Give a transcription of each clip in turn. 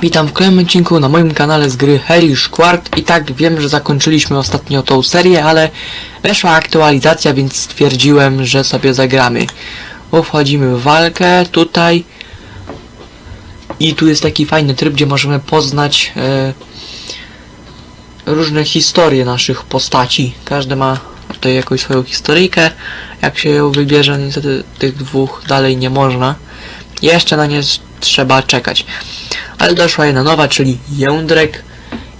Witam w kolejnym odcinku na moim kanale z gry Hellish Quart i tak wiem, że zakończyliśmy ostatnio tą serię, ale weszła aktualizacja, więc stwierdziłem, że sobie zagramy. Wchodzimy w walkę tutaj i tu jest taki fajny tryb, gdzie możemy poznać e, różne historie naszych postaci. Każdy ma tutaj jakąś swoją historyjkę. Jak się ją wybierze, niestety tych dwóch dalej nie można. Jeszcze na nie trzeba czekać. Ale doszła jedna nowa, czyli Jędrek.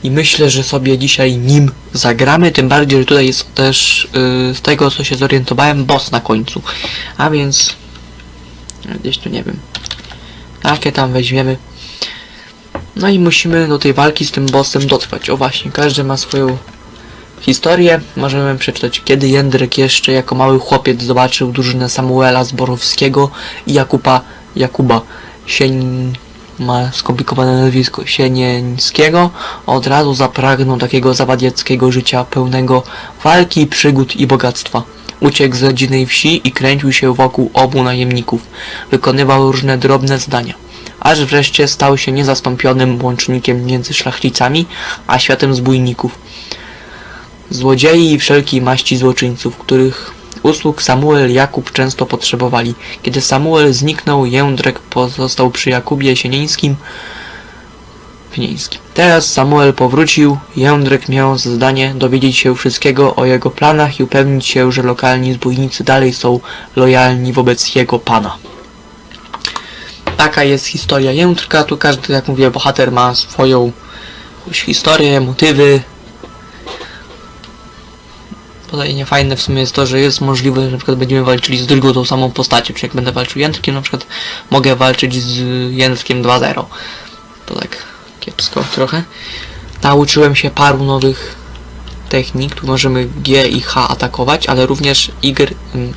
I myślę, że sobie dzisiaj nim zagramy. Tym bardziej, że tutaj jest też yy, z tego co się zorientowałem boss na końcu. A więc gdzieś tu nie wiem. Jakie tam weźmiemy. No i musimy do tej walki z tym bossem dotrwać. O właśnie, każdy ma swoją historię. Możemy przeczytać, kiedy Jędrek jeszcze jako mały chłopiec zobaczył drużynę Samuela Zborowskiego i Jakuba Jakuba Sień ma skomplikowane nazwisko Sienieńskiego, od razu zapragnął takiego zawadieckiego życia pełnego walki, przygód i bogactwa. Uciekł z rodzinnej wsi i kręcił się wokół obu najemników. Wykonywał różne drobne zdania. Aż wreszcie stał się niezastąpionym łącznikiem między szlachcicami a światem zbójników. Złodziei i wszelkiej maści złoczyńców, których usług Samuel i Jakub często potrzebowali. Kiedy Samuel zniknął, Jędrek pozostał przy Jakubie. Pienieńskim. Teraz Samuel powrócił, Jędrek miał za zadanie dowiedzieć się wszystkiego o jego planach i upewnić się, że lokalni zbójnicy dalej są lojalni wobec jego pana. Taka jest historia Jędrka, tu każdy, jak mówię, bohater ma swoją historię, motywy, Tutaj niefajne w sumie jest to, że jest możliwe, że na przykład będziemy walczyli z drugą tą samą postacią, czy jak będę walczył Jędrkiem, na przykład mogę walczyć z Jędrkiem 2.0. To tak kiepsko trochę. Nauczyłem się paru nowych technik, tu możemy G i H atakować, ale również Y, mm,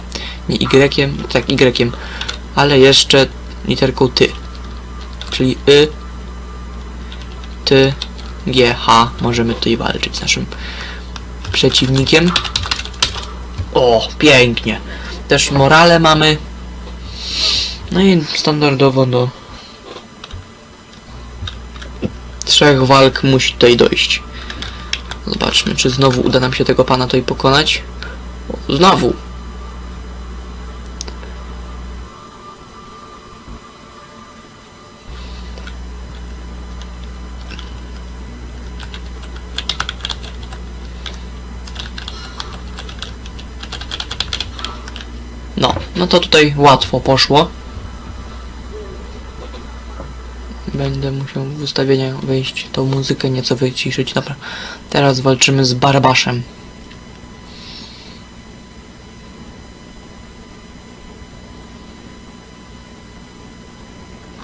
nie Y, tak Y, ale jeszcze literką Ty. Czyli Y, Ty, G, H możemy tutaj walczyć z naszym przeciwnikiem. O, pięknie. Też morale mamy. No i standardowo do trzech walk musi tutaj dojść. Zobaczmy, czy znowu uda nam się tego pana tutaj pokonać. O, znowu. No, to tutaj łatwo poszło. Będę musiał w ustawienia wejść tą muzykę nieco wyciszyć. Dobra, teraz walczymy z Barbaszem.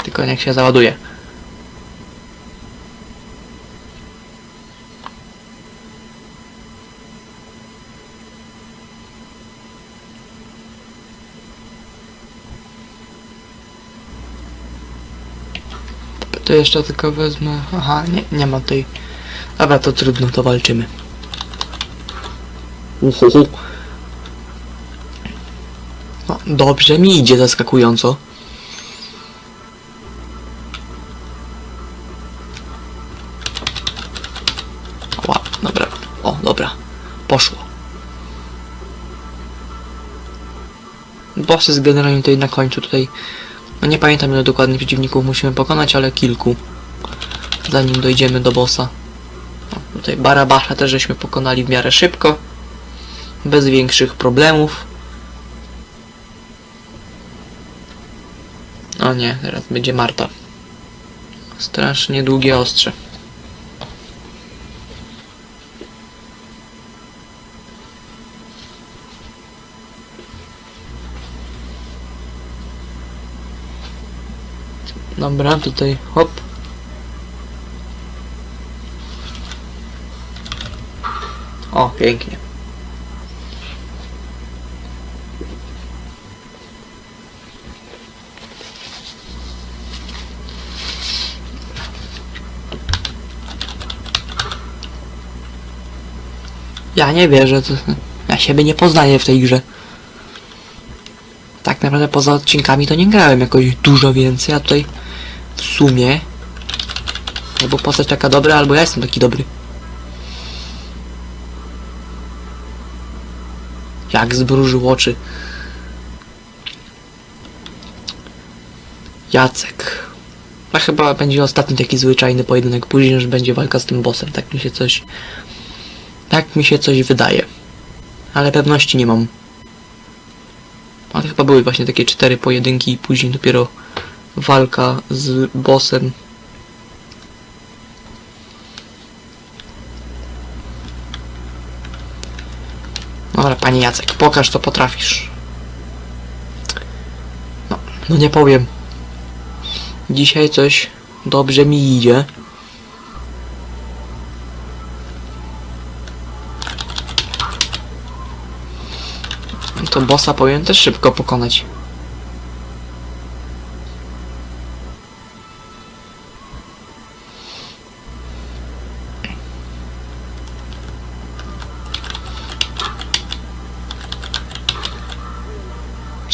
Tylko niech się załaduje. To jeszcze tylko wezmę. Aha, nie, nie ma tej. Dobra, to trudno, to walczymy. Uhuhu. No, dobrze mi idzie zaskakująco. Ła, dobra. O, dobra. Poszło. Boss jest generalnie tutaj na końcu tutaj. No nie pamiętam ile dokładnie przeciwników musimy pokonać, ale kilku. Zanim dojdziemy do bossa. O, tutaj Barabasza też żeśmy pokonali w miarę szybko. Bez większych problemów. O nie, teraz będzie Marta. Strasznie długie ostrze. Dobra, tutaj hop. O, pięknie. Ja nie wierzę, to... ja siebie nie poznaję w tej grze. Tak naprawdę poza odcinkami to nie grałem jakoś dużo więcej, a tutaj sumie Albo postać taka dobra, albo ja jestem taki dobry. Jak zbrużył oczy. Jacek. A chyba będzie ostatni taki zwyczajny pojedynek. Później już będzie walka z tym bossem. Tak mi się coś... Tak mi się coś wydaje. Ale pewności nie mam. Ale chyba były właśnie takie cztery pojedynki i później dopiero walka z bossem. Dobra, panie Jacek, pokaż co potrafisz. No, no nie powiem. Dzisiaj coś dobrze mi idzie. To bossa powinien też szybko pokonać.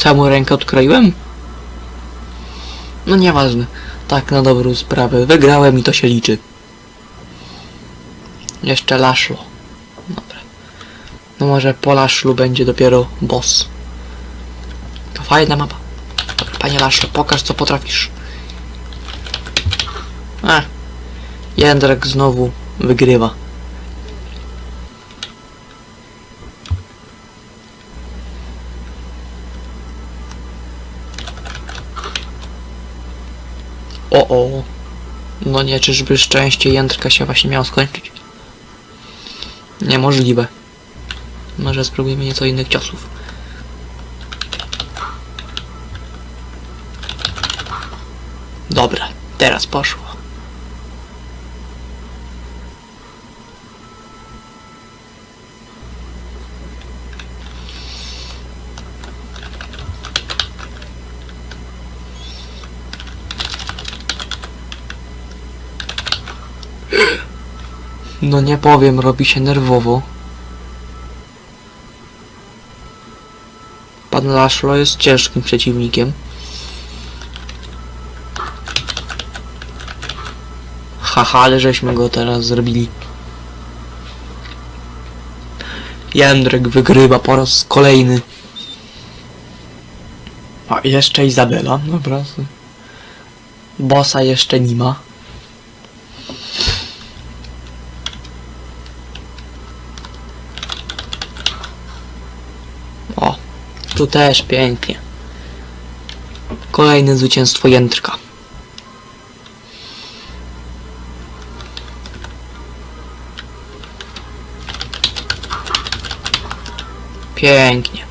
Samą rękę odkroiłem? No nieważne. Tak na dobrą sprawę. Wygrałem i to się liczy. Jeszcze Laszlo. Dobra. No może po Laszlu będzie dopiero boss. To fajna mapa. Dobra, panie Laszlo, pokaż co potrafisz. A. Jędrek znowu wygrywa. O o. No nie, czyżby szczęście Jędrka się właśnie miało skończyć? Niemożliwe. Może spróbujemy nieco innych ciosów. Dobra, teraz poszło. No nie powiem, robi się nerwowo. Pan Laszlo jest ciężkim przeciwnikiem. Haha, ale żeśmy go teraz zrobili. Jędrek wygrywa po raz kolejny. A jeszcze Izabela, dobra. Bossa jeszcze nie ma. O, tu też pięknie. Kolejne zwycięstwo Jędrka. Pięknie.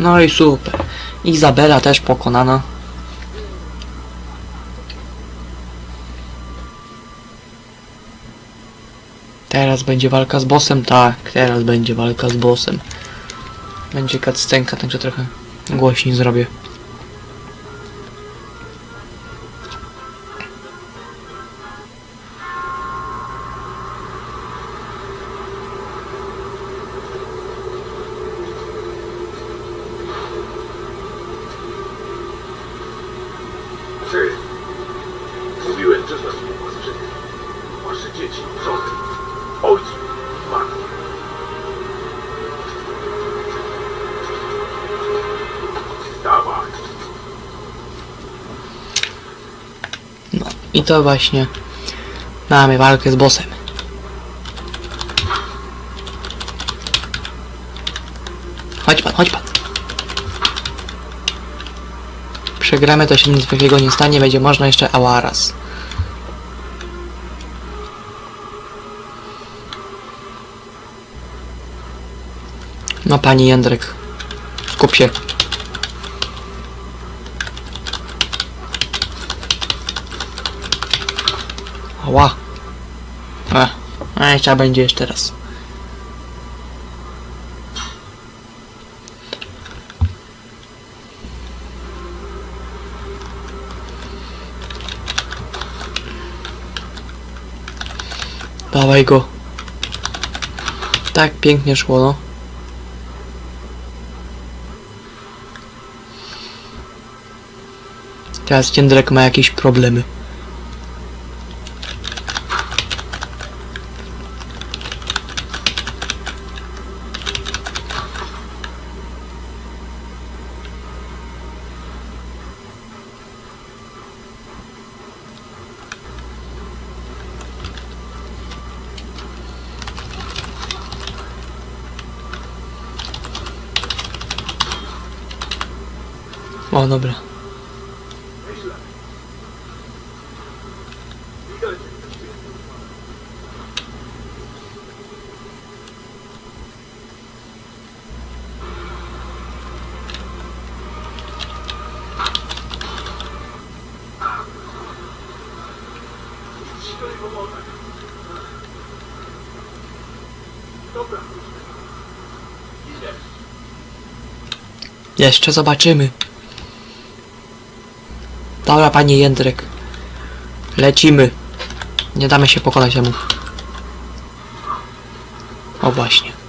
No i super. Izabela też pokonana. Teraz będzie walka z bossem? Tak, teraz będzie walka z bossem. Będzie cutscenka, także trochę głośniej zrobię. I to właśnie mamy walkę z bossem. Chodź pan, chodź pan. Przegramy, to się nic wielkiego nie stanie, będzie można jeszcze ałaraz. No pani Jędrek, skup się. Ała. E, a trzeba będzie jeszcze raz. Dawaj go. Tak pięknie szło, no. Teraz Jędrek ma jakieś problemy. Dobra. Idziesz. Jeszcze zobaczymy. Dobra, panie Jędrek. Lecimy. Nie damy się pokonać temu. O właśnie.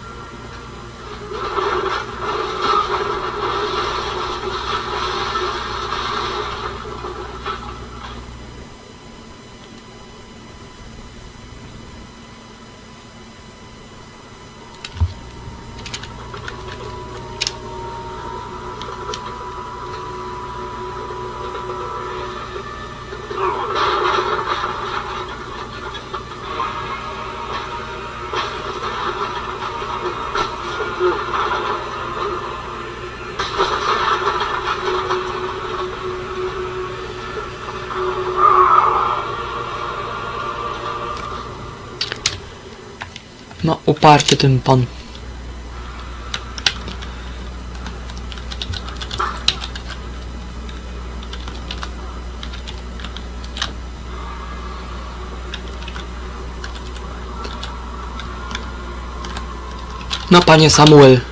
No, uparty ten pan. No, panie Samuel.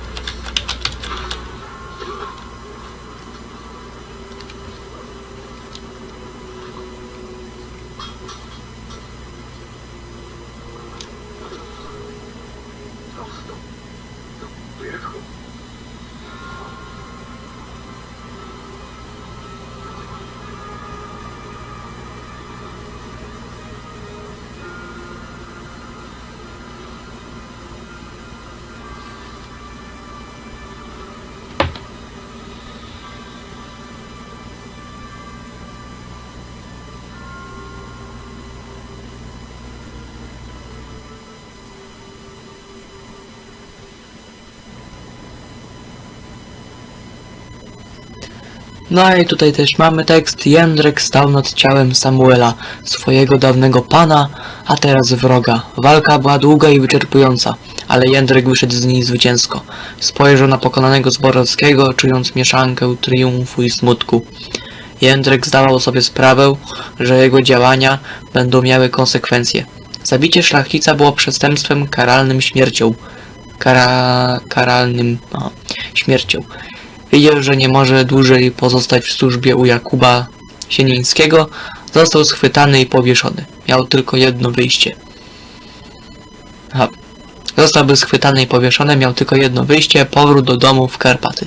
No i tutaj też mamy tekst. Jędrek stał nad ciałem Samuela, swojego dawnego pana, a teraz wroga. Walka była długa i wyczerpująca, ale Jędrek wyszedł z niej zwycięsko. Spojrzał na pokonanego Zborowskiego, czując mieszankę triumfu i smutku. Jędrek zdawał sobie sprawę, że jego działania będą miały konsekwencje. Zabicie szlachcica było przestępstwem karalnym śmiercią. Kara... karalnym... Śmiercią. Wiedział, że nie może dłużej pozostać w służbie u Jakuba Sienińskiego. Został schwytany i powieszony. Miał tylko jedno wyjście. Aha. Zostałby schwytany i powieszony, miał tylko jedno wyjście, powrót do domu w Karpaty.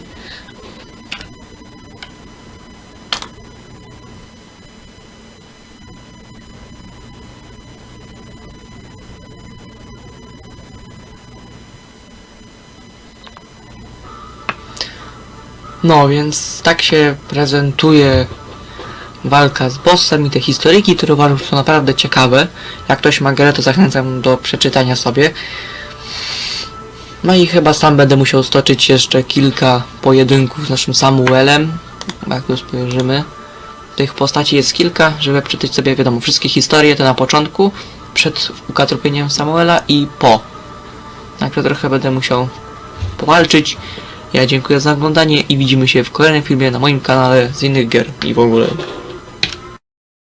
No, więc tak się prezentuje walka z bossem i te historyki, które uważam, że są naprawdę ciekawe. Jak ktoś ma grę, to zachęcam do przeczytania sobie. No i chyba sam będę musiał stoczyć jeszcze kilka pojedynków z naszym Samuelem. Jak tu spojrzymy. Tych postaci jest kilka, żeby przeczytać sobie, wiadomo, wszystkie historie, to na początku, przed ukatrupieniem Samuela i po. Także trochę będę musiał powalczyć. Ja dziękuję za oglądanie i widzimy się w kolejnym filmie na moim kanale z innych gier i w ogóle.